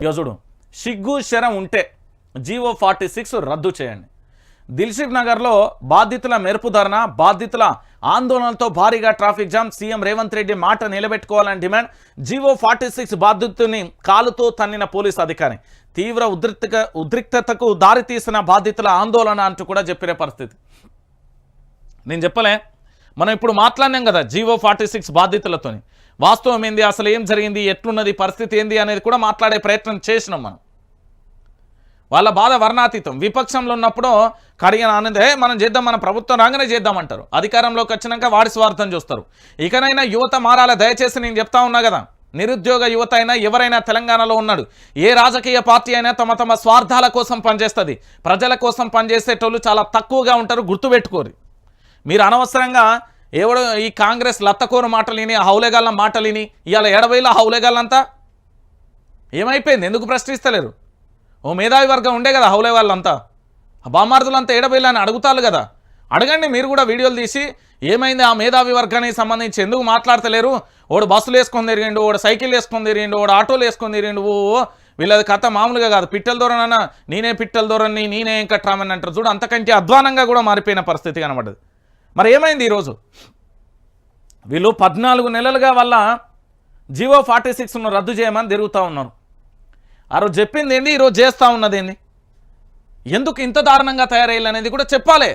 ఇక చూడు సిగ్గు శరం ఉంటే జీవో ఫార్టీ సిక్స్ రద్దు చేయండి. దిల్సుఖ్ నగర్లో బాధితుల మెరుపు ధరణ బాధితుల ఆందోళనలతో భారీగా traffic jam CM Revanth Reddy మాట నిలబెట్టుకోవాలని డిమాండ్ జీవో ఫార్టీ సిక్స్ బాధితుని కాలుతో తన్నిన పోలీస్ అధికారి. తీవ్ర ఉద్రిక్త ఉద్రిక్తతకు దారితీసిన బాధితుల ఆందోళన అంటూ కూడా చెప్పిన పరిస్థితి. నేను చెప్పలే మనం ఇప్పుడు మాట్లాడినాం కదా జీవో ఫార్టీ సిక్స్ బాధితులతోని వాస్తవం ఏంది? అసలు ఏం జరిగింది? ఎట్లున్నది? పరిస్థితి ఏంది? అనేది కూడా మాట్లాడే ప్రయత్నం చేసినాం మనం. వాళ్ళ బాధ వర్ణాతీతం. విపక్షంలో ఉన్నప్పుడు కడిగిన ఆనందే మనం చేద్దాం మన ప్రభుత్వం రాగానే చేద్దామంటారు అధికారంలోకి వచ్చినాక వాడి స్వార్థం చూస్తారు. ఇకనైనా యువత మారాల? దయచేసి నేను చెప్తా ఉన్నా కదా. నిరుద్యోగ యువత అయినా ఎవరైనా తెలంగాణలో ఉన్నాడు. ఏ రాజకీయ పార్టీ అయినా తమ తమ స్వార్థాల కోసం పనిచేస్తుంది. ప్రజల కోసం పనిచేసేటోళ్ళు చాలా తక్కువగా ఉంటారు. గుర్తుపెట్టుకోరు. మీరు అనవసరంగా ఎవడో ఈ కాంగ్రెస్ లత్తకోరు మాటలిని హౌలేగాళ్ళ మాటలిని ఇవాళ ఎడవైలో హౌలేగాళ్ళంతా? ఏమైపోయింది? ఎందుకు ప్రశ్నిస్తలేరు? ఓ మేధావి వర్గం ఉండే కదా హౌలే వాళ్ళంతా బామార్దులంతా ఏడబోయిలా అని అడుగుతారు కదా. అడగండి మీరు కూడా వీడియోలు తీసి ఏమైంది ఆ మేధావి వర్గానికి సంబంధించి? ఎందుకు మాట్లాడతలేరు? ఓడు బస్సులు వేసుకొని తిరిగిండు ఓడు సైకిల్ వేసుకొని తిరిగిండు ఓడు ఆటోలు వేసుకొని తిరిగిండు. ఓ వీళ్ళది కథ మామూలుగా కాదు. పిట్టల దూరనన్నా నేనే పిట్టల దూరాన్ని నేనే వెంకట్రామని అంటారు. చూడు అంతకంటే అధ్వానంగా కూడా మారిపోయిన పరిస్థితి కనబడ్డది. మరి ఏమైంది ఈరోజు? వీళ్ళు పద్నాలుగు నెలలుగా వల్ల జివో ఫార్టీ సిక్స్ను రద్దు చేయమని తిరుగుతూ ఉన్నారు. ఆ రోజు చెప్పింది ఏంది? ఈరోజు చేస్తూ ఉన్నది ఏంది? ఎందుకు ఇంత దారుణంగా తయారయ్యాలనేది కూడా చెప్పాలి.